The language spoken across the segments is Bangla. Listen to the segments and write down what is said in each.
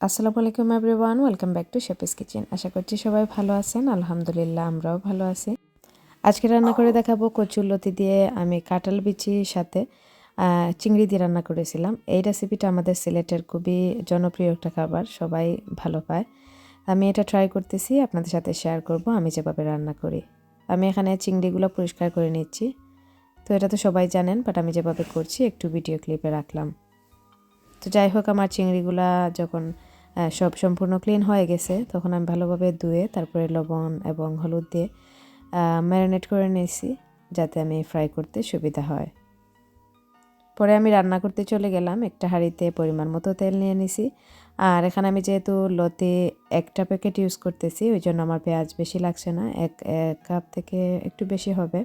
আসসালামু আলাইকুম everyone, welcome back to শেপিস kitchen আশা করছি সবাই ভালো আছেন, আলহামদুলিল্লাহ আমরাও ভালো আছি। আজকে রান্না করে দেখাবো কচুরলতি দিয়ে আমি কাঁঠাল বিচির সাথে চিংড়ি দিয়ে রান্না করেছিলাম। এই রেসিপিটা আমাদের সিলেটের খুবই জনপ্রিয় একটা খাবার, সবাই ভালো পায়। আমি এটা ট্রাই করতেছি, আপনাদের সাথে শেয়ার করব, আমি যেভাবে রান্না করি। আমি এখানে চিংড়িগুলো পরিষ্কার করে নিচ্ছি। তো এটা তো সবাই জানেন বাট আমি যেভাবে করছি, একটু ভিডিও ক্লিপে রাখলাম। তো যাই হোক, আমার চিংড়িগুলা যখন সব সম্পূর্ণ ক্লিন হয়ে গেছে, তখন আমি ভালোভাবে ধুয়ে, তারপরে লবণ এবং হলুদ দিয়ে ম্যারিনেট করে নিয়েছি, যাতে আমি ফ্রাই করতে সুবিধা হয়। পরে আমি রান্না করতে চলে গেলাম। একটা হাঁড়িতে পরিমাণ মতো তেল নিয়ে নিছি। আর এখানে আমি যেহেতু লতে একটা প্যাকেট ইউজ করতেছি ওই জন্য আমার পেঁয়াজ বেশি লাগছে না। এক এক কাপ থেকে একটু বেশি হবে।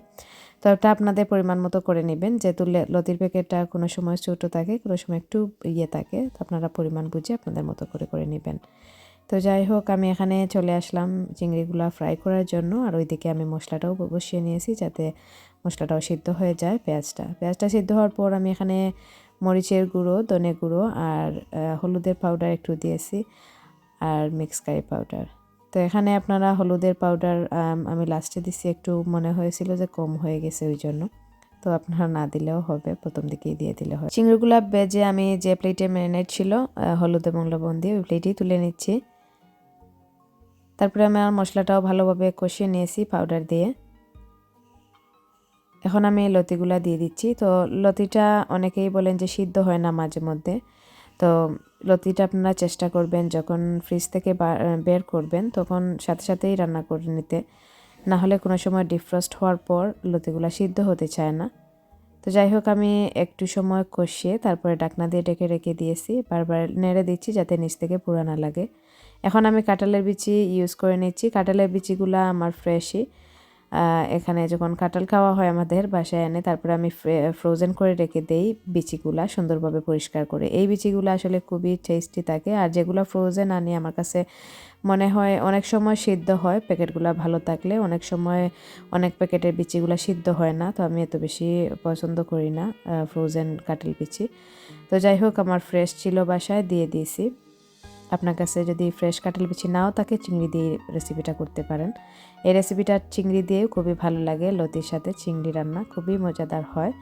তো ওটা আপনাদের পরিমাণ মতো করে নেবেন। যেহেতু লতির প্যাকেটটা কোনো সময় ছোটো থাকে, কোনো সময় একটু ইয়ে থাকে, তো আপনারা পরিমাণ বুঝে আপনাদের মতো করে করে নেবেন। তো যাই হোক, আমি এখানে চলে আসলাম চিংড়িগুলো ফ্রাই করার জন্য। আর ওইদিকে আমি মশলাটাও বসিয়ে নিয়েছি যাতে মশলাটাও সিদ্ধ হয়ে যায় পেঁয়াজটা। পেঁয়াজটা সিদ্ধ হওয়ার পর আমি এখানে মরিচের গুঁড়ো, ধনে গুঁড়ো আর হলুদের পাউডার একটু দিয়েছি আর মিক্স কারি পাউডার তো এখানে আপনারা হলুদের পাউডার আমি লাস্টে দিছি একটু মনে হয়েছিল যে কম হয়ে গেছে ওই জন্য। তো আপনারা না দিলেও হবে, প্রথম দিকেই দিয়ে দিলে হয়। চিংড়িগুলা বেজে আমি যে প্লেটে ম্যারিনেট ছিল হলুদ এবং লবণ দিয়ে ওই প্লেটেই তুলে নিচ্ছি। তারপরে আমি আমার মশলাটাও ভালোভাবে কষিয়ে নিয়েছি পাউডার দিয়ে। এখন আমি লতিগুলা দিয়ে দিচ্ছি। তো লতিটা অনেকেই বলেন যে সিদ্ধ হয় না মাঝে মধ্যে। তো লতিটা আপনারা চেষ্টা করবেন যখন ফ্রিজ থেকে বের করবেন তখন সাথে সাথেই রান্না করে নিতে। না হলে কোনো সময় ডিফ্রস্ট হওয়ার পর লতিগুলা সিদ্ধ হতে চায় না। তো যাই হোক, আমি একটু সময় কষিয়ে তারপরে ডাকনা দিয়ে ডেকে রেখে দিয়েছি। বারবার নেড়ে দিচ্ছি যাতে নিচ থেকে পুরা না লাগে। এখন আমি কাঁঠালের বিচি ইউজ করে নিচ্ছি। কাঁঠালের বিচিগুলা আমার ফ্রেশই এখানে যখন কাঁঠাল খাওয়া হয় আমাদের বাসায় এনে, তারপরে আমি ফ্রোজেন করে রেখে দেই বিচিগুলা সুন্দরভাবে পরিষ্কার করে। এই বিচিগুলো আসলে খুবই টেস্টি থাকে আর যেগুলো ফ্রোজেন আনি আমার কাছে মনে হয় অনেক সময় সিদ্ধ হয়, প্যাকেটগুলো ভালো থাকলে। অনেক সময় অনেক প্যাকেটের বিচিগুলো সিদ্ধ হয় না, তো আমি এত বেশি পছন্দ করি না ফ্রোজেন কাঁঠাল বিচি। তো যাই হোক, আমার ফ্রেশ ছিল বাসায়, দিয়ে দিয়েছি। আপনার কাছে যদি ফ্রেশ কাঁঠাল বিচি নাও থাকে, চিংড়ি দিয়ে রেসিপিটা করতে পারেন। এই রেসিপিটা চিংড়ি দিয়েও খুবই ভালো লাগে, লতির সাথে চিংড়ি রান্না খুবই মজাদার হয়।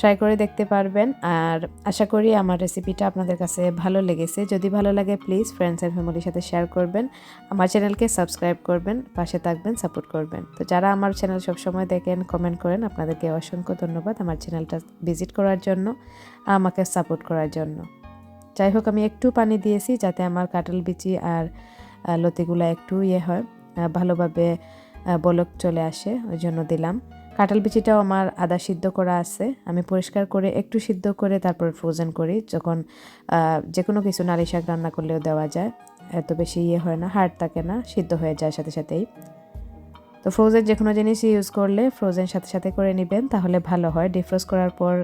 ট্রাই করে দেখতে পারবেন, আর আশা করি আমার রেসিপিটা আপনাদের কাছে ভালো লেগেছে। যদি ভালো লাগে প্লিজ ফ্রেন্ডস অ্যান্ড ফ্যামিলির সাথে শেয়ার করবেন, আমার চ্যানেলকে সাবস্ক্রাইব করবেন, পাশে থাকবেন সাপোর্ট করবেন। তো যারা আমার চ্যানেল সবসময় দেখেন কমেন্ট করেন, আপনাদেরকে অসংখ্য ধন্যবাদ আমার চ্যানেলটা ভিজিট করার জন্য, আমাকে সাপোর্ট করার জন্য। যাই হোক, আমি একটু পানি দিয়েছি যাতে আমার কাঁঠাল বিচি আর লতিগুলো একটু ইয়ে হয় ভালোভাবে বলক চলে আসে, ওই জন্য দিলাম। কাঁঠাল বিচিটাও আমার আদা সিদ্ধ করা আছে, আমি পরিষ্কার করে একটু সিদ্ধ করে তারপর ফ্রোজেন করি, যখন যে কোনো কিছু নারী শাক রান্না করলেও দেওয়া যায়, এত বেশি ইয়ে হয় না হার্ড থাকে না, সিদ্ধ হয়ে যায় সাথে সাথেই। তো ফ্রোজেন যে কোনো জিনিস ইউজ করলে ফ্রোজেন সাথে সাথে করে নেবেন, তাহলে ভালো হয়। ডিফ্রোজ করার পর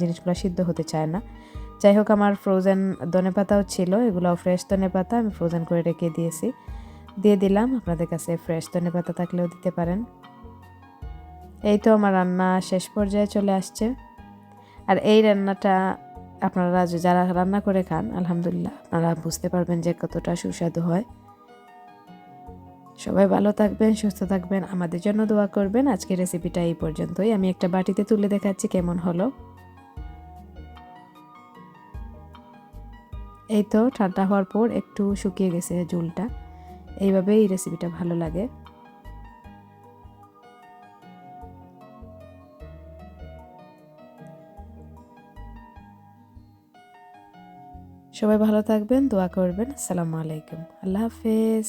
জিনিসগুলো সিদ্ধ হতে চায় না। যাই হোক আমার ফ্রোজেন ধনে পাতাও ছিল এগুলো ফ্রেশ ধনে পাতা, আমি ফ্রোজেন করে রেখে দিয়েছি। দিয়ে দিলাম, আপনাদের কাছে ফ্রেশ ধনে পাতা থাকলেও দিতে পারেন। এই তো আমার রান্না শেষ পর্যায়ে চলে আসছে। আর এই রান্নাটা আপনারা যারা রান্না করে খান, আলহামদুলিল্লাহ আপনারা বুঝতে পারবেন যে কতটা সুস্বাদু হয়। সবাই ভালো থাকবেন, সুস্থ থাকবেন, আমাদের জন্য দোয়া করবেন। আজকের রেসিপিটা এই পর্যন্তই। আমি একটা বাটিতে তুলে দেখাচ্ছি কেমন হলো। এই তো ঠান্ডা হওয়ার পর একটু শুকিয়ে গেছে ঝুলটা। এইভাবে এই রেসিপিটা ভালো লাগে। সবাই ভালো থাকবেন, দোয়া করবেন। আসসালামু আলাইকুম। আল্লাহ হাফেজ।